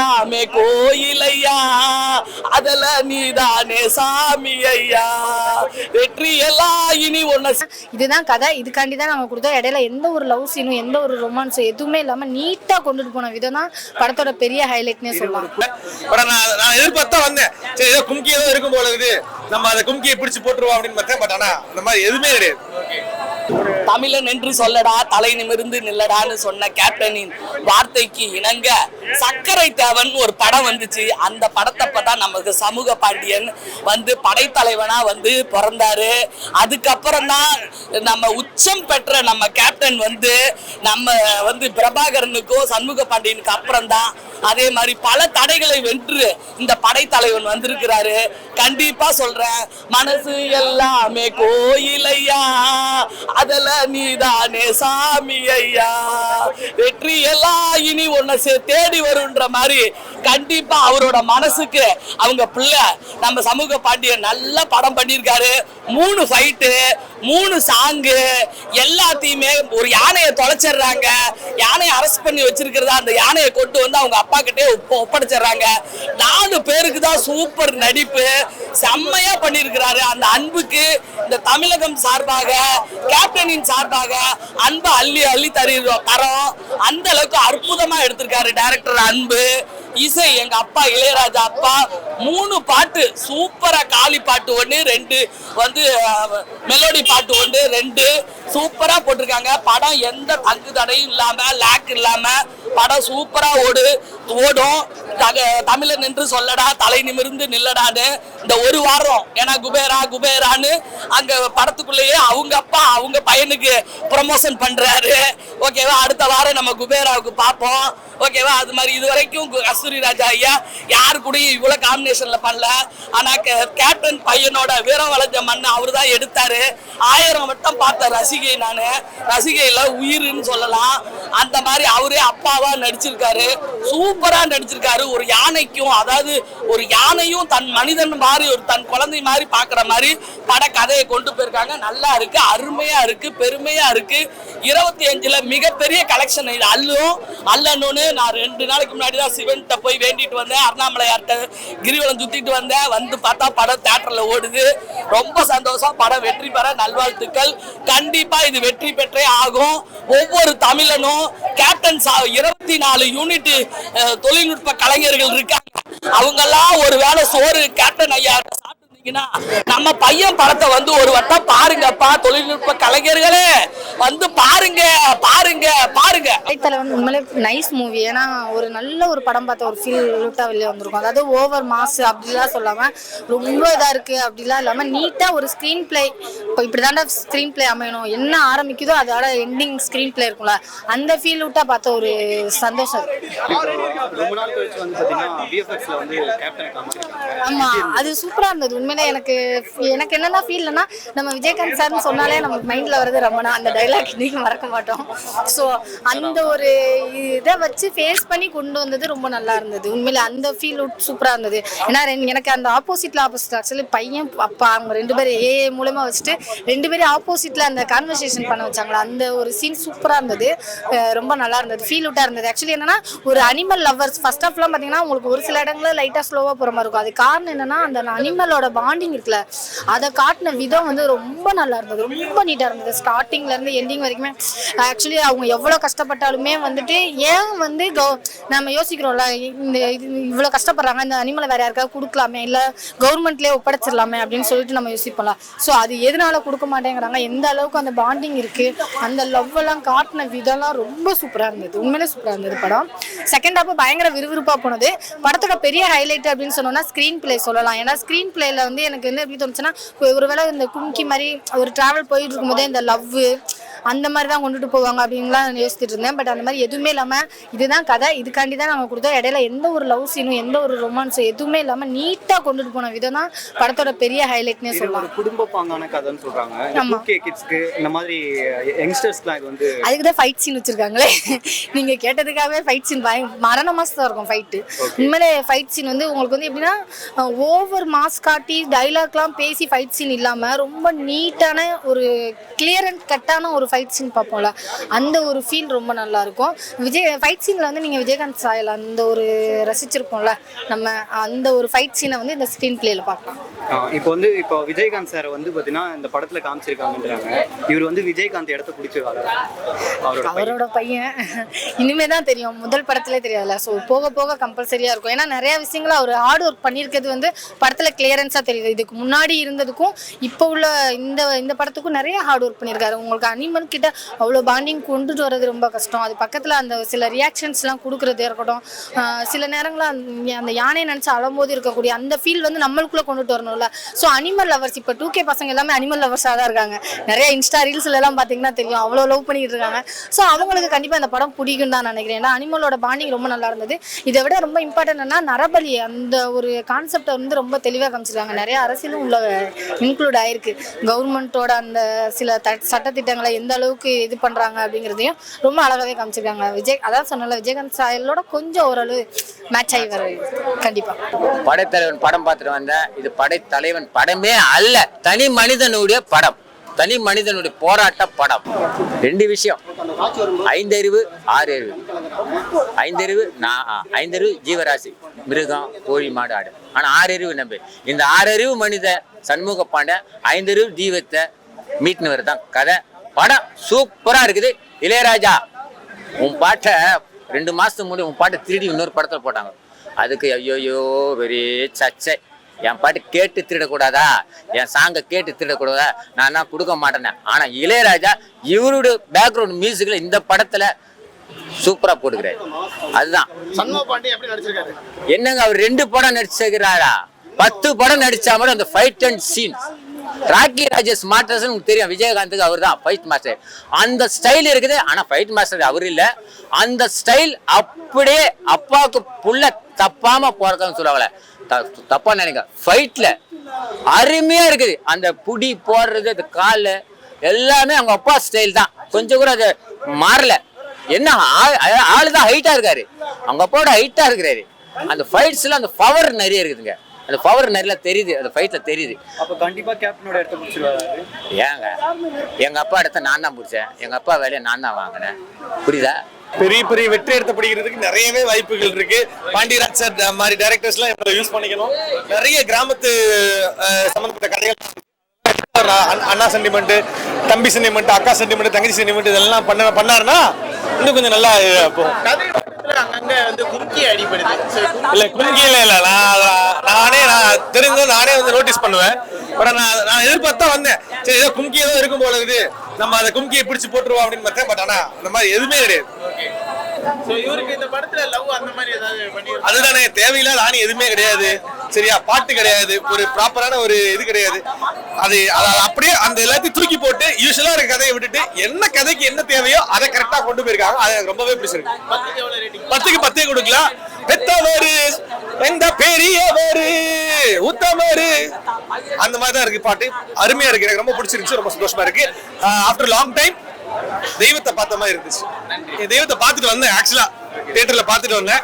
எல்லாமே கோயில் ஐயா அதுல நீதானே சாமி ஐயா வெற்றி எல்லாம் இனி ஒன்னு இதுதான் கதை. இதுக்காண்டி தான் நம்ம கொடுத்தோம் இடையில எந்த ஒரு லவ் சீனும் எந்த ஒரு ரொமான்ஸும் எதுவுமே இல்லாம நீட்டா கொண்டுட்டு போன விதம் தான் படத்தோட பெரிய ஹைலைட்னே சொல்லலாம். நான் நான் எதிர்பார்த்தா வந்தேன். சரி ஏதோ கும்கி ஏதோ இருக்கும் போல இருக்குது. நம்ம அந்த கும்கியை பிடிச்சு போட்டுருவோம் அப்படின்னு பார்த்தேன். பட் ஆனா அந்த மாதிரி எதுவுமே கிடையாது. தமிழன் என்று சொல்லடா தலை நிமிர்ந்து நில்லடான்னு சொன்ன கேப்டனின் வார்த்தைக்கு இணங்க சக்கரை தேவன் ஒரு படம் வந்துச்சு. அந்த படத்தை தான் நமக்கு சமூக பாண்டியன் வந்து படைத்தலைவனா வந்து பிறந்தாரு. அதுக்கப்புறம் தான் நம்ம உச்சம் பெற்ற நம்ம கேப்டன் வந்து நம்ம வந்து பிரபாகரனுக்கும் சண்முக பாண்டியனுக்கு அப்புறம் தான் அதே மாதிரி பல தடைகளை வென்று இந்த படைத்தலைவன் வந்திருக்கிறாரு. கண்டிப்பா சொல்றேன் மனசு எல்லாமே கோயிலையா? ஐயா அதுல நீதானே சாமி ஐயா. வெற்றி எல்லாம் இனி உன்னை சே- தேடி வருன்ற மாதிரி கண்டிப்பா அவரோட மனசுக்கு அவங்க பிள்ளை நம்ம சமூக பாண்டியன் நல்ல படம் பண்ணியிருக்காரு. மூணு ஃபைட்டு மூணு சாங்கு எல்லாத்தையுமே ஒரு யானையை தொலைச்சிடுறாங்க. யானையை அரெஸ்ட் பண்ணி வச்சிருக்கிறதா அந்த யானையை கொண்டு வந்து அவங்க அப்பா கிட்டே ஒப்ப- ஒப்படைச்சிடுறாங்க. நாலு பேருக்கு தான் சூப்பர் நடிப்பு. செம்மையா பண்ணியிருக்கிறாரு. அந்த அன்புக்கு இந்த தமிழகம் சார்பாக கேப்டனின் சார்பாக அன்பு அள்ளி அள்ளி தருகிறோம் தரோம் அந்த அளவுக்கு அற்புதமா எடுத்திருக்காரு டைரக்டர் அன்பு இசை எங்க அப்பா இளையராஜா அப்பா. மூணு பாட்டு சூப்பரா காளி பாட்டு ஒன்று ரெண்டு வந்து மெலோடி பாட்டு ஒன்று ரெண்டு சூப்பரா போட்டிருக்காங்க. படம் எந்த தங்கு தடையும் இல்லாம லேக் இல்லாம படம் சூப்பரா ஓடு ஓடும். தமிழன் என்று சொல்லடா தலை நிமிர்ந்து நில்லடான்னு இந்த ஒரு வாரம் ஏன்னா குபேரா குபேரான்னு அங்க படத்துக்குள்ளேயே அவங்க அப்பா அவங்க பையனுக்கு ப்ரமோஷன் பண்றாரு. ஓகேவா அடுத்த வாரம் நம்ம குபேராவுக்கு பார்ப்போம். ஓகேவா அது மாதிரி இது வரைக்கும் கஸ்தூரி ராஜா ஐயா யாரு கூடயும் இவ்வளோ காம்பினேஷன்ல பண்ணல. ஆனா கே- கேப்டன் பையனோட வீரம் வளைஞ்ச மண் அவர் தான் எடுத்தாரு. ஆயிரம் வட்டம் பார்த்த ரசிகை நானு. ரசிகையில உயிர்னு சொல்லலாம். அந்த மாதிரி அவரே அப்பாவா நடிச்சிருக்காரு. சூப்பரா நடிச்சிருக்காரு. ஒரு யானைக்கும் அதாவது ஒரு யானையும் தன் மனிதன் மாதிரி ஒரு தன் குழந்தை மாதிரி பார்க்குற மாதிரி பட கதையை கொண்டு போயிருக்காங்க. நல்லா இருக்கு அருமையா இருக்கு பெருமையா இருக்கு. இருபத்தி அஞ்சுல மிகப்பெரிய கலெக்ஷன் இது. அல்லும் அல்லணும்னு நான் ரெண்டு நாளைக்கு முன்னாடி தான் சிவன்கிட்ட போய் வேண்டிட்டு வந்தேன். அண்ணாமலையார்கிட்ட கிரிவலம் சுத்திட்டு வந்தேன். வந்து பார்த்தா படம் தேட்டரில் ஓடுது. ரொம்ப சந்தோஷம். படம் வெற்றி பெற நல்வாழ்த்துக்கள். கண்டிப்பா இது வெற்றி பெற்றே ஆகும். ஒவ்வொரு தமிழனும் கேப்டன் இருபத்தி நாலு யூனிட் தொழில்நுட்ப கலைஞர்கள் இருக்காங்க. அவங்கெல்லாம் ஒரு வேளை சோறு கேப்டன் ஐயா சாப்பிட்டுருந்தீங்கன்னா நம்ம பையன் படத்தை வந்து ஒரு வட்டம் பாருங்கப்பா தொழில்நுட்ப கலைஞர்களே. வந்து பாருங்க பாருங்க பாருங்க. தலைவன் உண்மையிலே நைஸ் மூவி ஏன்னா ஒரு நல்ல ஒரு படம் பார்த்த ஒரு ஃபீல் லூட்டா வெளியே வந்திருக்கும். அதாவது ஓவர் மாஸ் அப்படிலாம் சொல்லாம ரொம்ப இதா இருக்கு அப்படிலாம் இல்லாம நீட்டா ஒரு ஸ்க்ரீன் பிளே இப்போ இப்படிதாண்டா ஸ்க்ரீன் பிளே அமையணும். என்ன ஆரம்பிக்குதோ அதோட எண்டிங் ஸ்க்ரீன் பிளே இருக்கும்ல. அந்த ஃபீல் லூட்டா பார்த்த ஒரு சந்தோஷம். ஆமா அது சூப்பரா இருந்தது. உண்மையிலே எனக்கு எனக்கு என்னென்ன ஃபீல்னா நம்ம விஜயகாந்த் சார்னு சொன்னாலே நமக்கு மைண்ட்ல வருது ரமணா. அந்த டைலாக் இன்னைக்கு மறக்க மாட்டோம். ஸோ அந்த ஒரு இதை வச்சு ஃபேஸ் பண்ணி கொண்டு வந்தது ரொம்ப நல்லா இருந்தது. உண்மையில அந்த ஃபீல் சூப்பரா இருந்தது. ஏன்னா எனக்கு அந்த ஆப்போசிட்ல ஆப்போசிட் ஆக்சுவலி பையன் அப்பா அவங்க ரெண்டு பேரும் ஏ மூலமா வச்சுட்டு ரெண்டு பேரும் ஆப்போசிட்ல அந்த கான்வர்சேஷன் பண்ண வச்சாங்களா? அந்த ஒரு சீன் சூப்பரா இருந்தது. ரொம்ப நல்லா இருந்தது. ஃபீல் அவுட்டா இருந்தது. ஆக்சுவலி என்னன்னா ஒரு அனிமல் லவ்வர்ஸ் ஃபர்ஸ்ட் ஆஃப்லாம் பாத்தீங்கன்னா உங்களுக்கு ஒரு சில இடங்கள்ல லைட்டா ஸ்லோவா போற மாதிரி இருக்கும். அது காரணம் என்னன்னா அந்த அனிமலோட பாண்டிங் இருக்குல்ல அதை காட்டின விதம் வந்து ரொம்ப நல்லா இருந்தது. ரொம்ப நீட்டா இருந்தது. ஸ்டார்டிங்ல இருந்து எண்டிங் வரைக்குமே. ஆக்சுவலி அவங்க எவ்வளவு கஷ்டப்பட்டாலுமே வந்துட்டு ஏன் வந்து நம்ம யோசிக்கிறோம்ல இந்த இது இவ்வளவு கஷ்டப்படுறாங்க இந்த அனிமலை வேற யாருக்காவது கொடுக்கலாமே இல்ல கவர்மெண்ட்லயே ஒப்படைச்சிடலாமே அப்படின்னு சொல்லிட்டு நம்ம யோசிப்போம்ல. ஸோ அது எதனால கொடுக்க மாட்டேங்கிறாங்க எந்த அளவுக்கு அந்த பாண்டிங் இருக்கு அந்த லவ் எல்லாம் காட்டின விதம்லாம் ரொம்ப சூப்பரா இருந்தது. உண்மையிலே சூப்பரா இருந்தது படம். செகண்ட் ஹாப் பயங்கர விறுவிறுப்பா போனது. படத்தோட பெரிய ஹைலைட் அப்படின்னு சொன்னோம்னா ஸ்க்ரீன் பிளே சொல்லலாம். ஏன்னா ஸ்க்ரீன் பிளேல வந்து எனக்கு என்ன எப்படி தோணுச்சுன்னா ஒருவேளை இந்த கும்கி மாதிரி ஒரு டிராவல் போயிட்டு இருக்கும்போதே இந்த லவ் அந்த மாதிரி தான் கொண்டுட்டு போவாங்க அப்படின்லாம் யோசிச்சுட்டு இருந்தேன். பட் அந்த மாதிரி எதுவுமே இல்லாமல் இதுதான் கதை. இதுக்காண்டி தான் நம்ம கொடுத்தோம் இடையில எந்த ஒரு லவ் சீனும் எந்த ஒரு ரொமான்ஸும் எதுவுமே இல்லாமல் நீட்டாக கொண்டுட்டு போன விதம் தான் படத்தோட பெரிய ஹைலைட்னே சொல்லலாம். குடும்ப பாங்கான கதைன்னு சொல்றாங்க. ஆமா. டூ கே கிட்ஸ்க்கு இந்த மாதிரி யங்ஸ்டர்ஸ்க்குலாம் இது வந்து அதுக்கு தான் ஃபைட் சீன் வச்சிருக்காங்களே. நீங்க கேட்டதுக்காகவே ஃபைட் சீன் மரண மாஸ் தான் இருக்கும் ஃபைட்டு உண்மையிலே ஃபைட் சீன் வந்து உங்களுக்கு வந்து எப்படின்னா ஓவர் மாஸ் காட்டி டைலாக்லாம் பேசி ஃபைட் சீன் இல்லாம ரொம்ப நீட்டான ஒரு கிளியர் அண்ட் கட்டான ஒரு ஃபைட் சீன் பார்ப்போம்ல அந்த ஒரு ஃபீல் ரொம்ப நல்லா இருக்கும் விஜய் ஃபைட் சீனில் வந்து நீங்கள் விஜயகாந்த் சாயல் அந்த ஒரு ரசிச்சிருப்போம்ல நம்ம அந்த ஒரு ஃபைட் சீனை வந்து இந்த ஸ்க்ரீன் பிளேயில் பார்க்கலாம். இப்போ வந்து இப்போ விஜயகாந்த் சார் வந்து பார்த்தீங்கன்னா இந்த படத்துல காமிச்சிருக்காங்கன்றாங்க. இவர் வந்து விஜயகாந்த் இடத்த பிடிச்சிருக்காங்க அவரோட பையன். அவரோட பையன். இனிமே தான் தெரியும். முதல் படத்திலே தெரியாதுல்ல. ஸோ போக போக கம்பல்சரியாக இருக்கும். ஏன்னா நிறைய விஷயங்கள் அவர் ஹார்ட் ஒர்க் பண்ணியிருக்கிறது வந்து படத்தில் கிளியரன்ஸாக தெரியுது. இதுக்கு முன்னாடி இருந்ததுக்கும் இப்போ உள்ள இந்த இந்த படத்துக்கும் நிறைய ஹார்ட் ஒர்க் பண்ணியிருக்காரு. உங்களுக்கு அனிமல் கிட்ட அவ்வளோ பாண்டிங் கொண்டுட்டு வர்றது ரொம்ப கஷ்டம். அது பக்கத்தில் அந்த சில ரியாக்ஷன்ஸ்லாம் கொடுக்குறதே இருக்கட்டும். சில நேரங்களில் அந்த யானையை நினச்சி அழும்போது இருக்கக்கூடிய அந்த ஃபீல் வந்து நம்மளுக்குள்ளே கொண்டுட்டு வரணும்ல. ஸோ அனிமல் லவர்ஸ் இப்போ டூ கே பசங்க எல்லாமே அனிமல் லவர்ஸாக தான் இருக்காங்க. நிறைய இன்ஸ்டா ரீல்ஸ்ல எல்லாம் பார்த்தீங்கன்னா தெரியும். அவ்வளோ லவ் பண்ணிட்டு இருக்காங்க. ஸோ அவங்களுக்கு கண்டிப்பாக இந்த படம் பிடிக்கும் தான் நினைக்கிறேன். ஏன்னா அனிமலோட பாண்டிங் ரொம்ப நல்லா இருந்தது. இதை விட ரொம்ப இம்பார்ட்டன்ட் நரபலி அந்த ஒரு கான்செப்டை வந்து ரொம்ப தெளிவாக காமிச்சிருக்காங்க. நிறைய அரசியலும் உள்ள இன்க்ளூட் ஆயிருக்கு. கவர்மெண்ட்டோட அந்த சில சட்டத்திட்டங்களை எந்த அளவுக்கு இது பண்ணுறாங்க அப்படிங்கிறதையும் ரொம்ப அழகாகவே காமிச்சிருக்காங்க. விஜய் அதான் சொன்னல விஜயகாந்த் ஸ்டைலோட கொஞ்சம் ஓரளவு மேட்ச் ஆகி வர கண்டிப்பாக படைத்தலைவன் படம் பார்த்துட்டு வந்தேன். இது படைத்தலைவன் படமே அல்ல. தனி மனிதனுடைய படம். தனி மனிதனுடைய போராட்ட படம். ரெண்டு விஷயம். ஐந்தறிவு ஆறு அறிவு ஐந்தறிவு நான் ஐந்தறிவு ஜீவராசி. மிருகம் கோழி மாடு ஆடு. ஆனா ஆறறிவு நம்பு இந்த ஆறறிவு மனித சண்முக பாண்ட ஐந்தறிவு தீபத்தை மீட்னவர் தான் கதை படம் சூப்பரா இருக்குது. இளையராஜா உன் பாட்டை ரெண்டு மாசத்துக்கு முன்னாடி உன் பாட்டை திருடி இன்னொரு படத்துல போட்டாங்க. அதுக்கு ஐயோயோ பெரிய சச்சை என் பாட்டு கேட்டு திருடக்கூடாதா? என் சாங்கை கேட்டு திருடக்கூடாதா? நான் தான் கொடுக்க மாட்டேனே ஆனா இளையராஜா இவருடைய பேக்ரவுண்ட் மியூசிக்ல இந்த படத்துல சூப்பரா போட்டுக்கிறாரு. அதுதான். என்னங்க அவர் ரெண்டு படம் நடிச்சிருக்கிறாரா? பத்து படம் நடிச்சா மட்டும் அந்த fight and scene Rocky Rajesh masters உங்களுக்கு தெரியும் விஜயகாந்துக்கு அவர் தான் ஃபைட் மாஸ்டர் அந்த ஸ்டைல் இருக்குது ஆனால் ஃபைட் மாஸ்டர் அவர் இல்லை. அந்த ஸ்டைல் அப்படியே அப்பாவுக்கு புள்ள தப்பாம போறதுன்னு சொல்லுவாங்களே த- தப்பா நினைக்க ஃபைட்ல அருமையா இருக்குது. அந்த புடி போடுறது அந்த கால் எல்லாமே அவங்க அப்பா ஸ்டைல் தான். கொஞ்சம் கூட அது மாறல. என்ன ஆள் ஆளு தான் ஹைட்டா இருக்காரு. அவங்க அப்பாவோட ஹைட்டா இருக்கிறாரு. அந்த ஃபைட்ஸ்ல அந்த பவர் நிறைய இருக்குதுங்க. அந்த பவர் நிறைய தெரியுது அந்த ஃபைட்ல தெரியுது. அப்போ கண்டிப்பா கேப்டனோட இடத்த பிடிச்சிருவாரு ஏங்க எங்க அப்பா இடத்த நான் தான் பிடிச்சேன் எங்க அப்பா வேலையை நான் தான் வாங்கினேன். புரியுதா? பெரிய பெரிய வெற்றி எடுத்து படிக்கிறதுக்கு நிறையவே வாய்ப்புகள் இருக்கு. பாண்டியராஜ் சார் மாதிரி டைரக்டர்ஸ் எல்லாம் யூஸ் பண்ணிக்கணும். நிறைய கிராமத்து சம்பந்தப்பட்ட கதைகள். அண்ணா- அண்ணா சென்டிமெண்ட் தம்பி சென்டிமெண்ட் அக்கா சென்டிமெண்ட் தங்கச்சி சென்டிமெண்ட் இதெல்லாம் பண்ண பண்ணாருன்னா இன்னும் கொஞ்சம் நல்லா போகும் இல்ல கும்கியில இல்ல நான் தெரிஞ்ச நானே வந்து நோட்டீஸ் பண்ணுவேன். பட் நான் நான் எதிர்பார்த்தா வந்தேன். சரி ஏதோ கும்கி ஏதோ இருக்கும் போல இருக்குது. நம்ம அந்த கும்கியை பிடிச்சு போட்டுருவோம் அப்படின்னு பார்த்தேன். பட் ஆனா அந்த மாதிரி எதுவுமே கிடையாது. அதுதானே தேவையில்லாத ஆணி எதுவுமே கிடையாது. சரியா பாட்டு கிடையாது. ஒரு ப்ராப்பரான ஒரு இது கிடையாது. அது அதை அப்படியே அந்த எல்லாத்தையும் தூக்கி போட்டு யூஸ்வலா இருக்க கதையை விட்டுட்டு என்ன கதைக்கு என்ன தேவையோ அதை கரெக்டா கொண்டு போயிருக்காங்க. அது ரொம்பவே பிடிச்சிருக்கு. பத்துக்கு பத்தே கொடுக்கலாம். பெத்தவரு எந்த பெரியவரு? உத்தமரு. அந்த மாதிரி தான் இருக்கு பாட்டு. அருமையா இருக்கு. எனக்கு ரொம்ப பிடிச்சிருந்துச்சு. ரொம்ப சந்தோஷமா இருக்கு. ஆஃப்டர் லாங் டைம் தெய்வத்தை பார்த்த மாதிரி இருந்துச்சு. தெய்வத்தை பார்த்துட்டு வந்தேன் ஆக்சுவலா தியேட்டர்ல பார்த்துட்டு வந்தேன்.